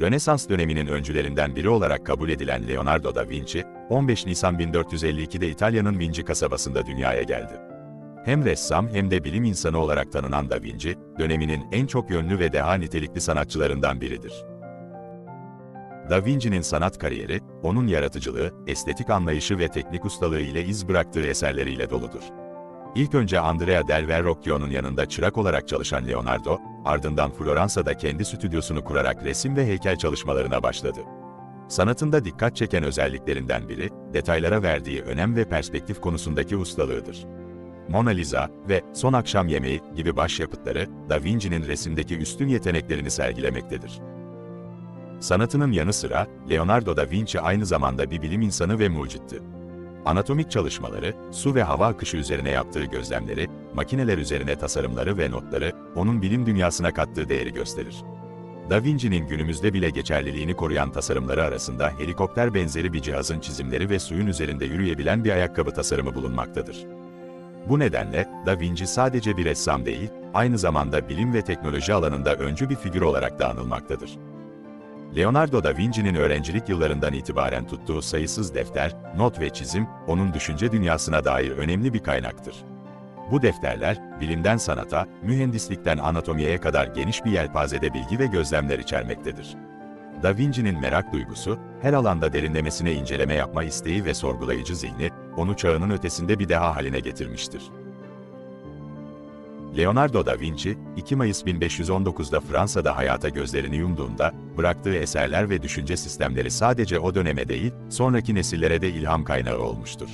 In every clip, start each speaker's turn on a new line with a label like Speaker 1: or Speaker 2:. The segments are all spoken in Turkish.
Speaker 1: Rönesans döneminin öncülerinden biri olarak kabul edilen Leonardo da Vinci, 15 Nisan 1452'de İtalya'nın Vinci kasabasında dünyaya geldi. Hem ressam hem de bilim insanı olarak tanınan Da Vinci, döneminin en çok yönlü ve deha nitelikli sanatçılarından biridir. Da Vinci'nin sanat kariyeri, onun yaratıcılığı, estetik anlayışı ve teknik ustalığı ile iz bıraktığı eserleriyle doludur. İlk önce Andrea del Verrocchio'nun yanında çırak olarak çalışan Leonardo, ardından Floransa'da kendi stüdyosunu kurarak resim ve heykel çalışmalarına başladı. Sanatında dikkat çeken özelliklerinden biri, detaylara verdiği önem ve perspektif konusundaki ustalığıdır. Mona Lisa ve Son Akşam Yemeği gibi başyapıtları, Da Vinci'nin resimdeki üstün yeteneklerini sergilemektedir. Sanatının yanı sıra, Leonardo da Vinci aynı zamanda bir bilim insanı ve mucitti. Anatomik çalışmaları, su ve hava akışı üzerine yaptığı gözlemleri, makineler üzerine tasarımları ve notları, onun bilim dünyasına kattığı değeri gösterir. Da Vinci'nin günümüzde bile geçerliliğini koruyan tasarımları arasında helikopter benzeri bir cihazın çizimleri ve suyun üzerinde yürüyebilen bir ayakkabı tasarımı bulunmaktadır. Bu nedenle, Da Vinci sadece bir ressam değil, aynı zamanda bilim ve teknoloji alanında öncü bir figür olarak da anılmaktadır. Leonardo da Vinci'nin öğrencilik yıllarından itibaren tuttuğu sayısız defter, not ve çizim, onun düşünce dünyasına dair önemli bir kaynaktır. Bu defterler, bilimden sanata, mühendislikten anatomiye kadar geniş bir yelpazede bilgi ve gözlemler içermektedir. Da Vinci'nin merak duygusu, her alanda derinlemesine inceleme yapma isteği ve sorgulayıcı zihni, onu çağının ötesinde bir deha haline getirmiştir. Leonardo da Vinci, 2 Mayıs 1519'da Fransa'da hayata gözlerini yumduğunda, bıraktığı eserler ve düşünce sistemleri sadece o döneme değil, sonraki nesillere de ilham kaynağı olmuştur.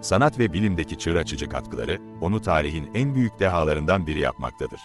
Speaker 1: Sanat ve bilimdeki çığır açıcı katkıları, onu tarihin en büyük dehalarından biri yapmaktadır.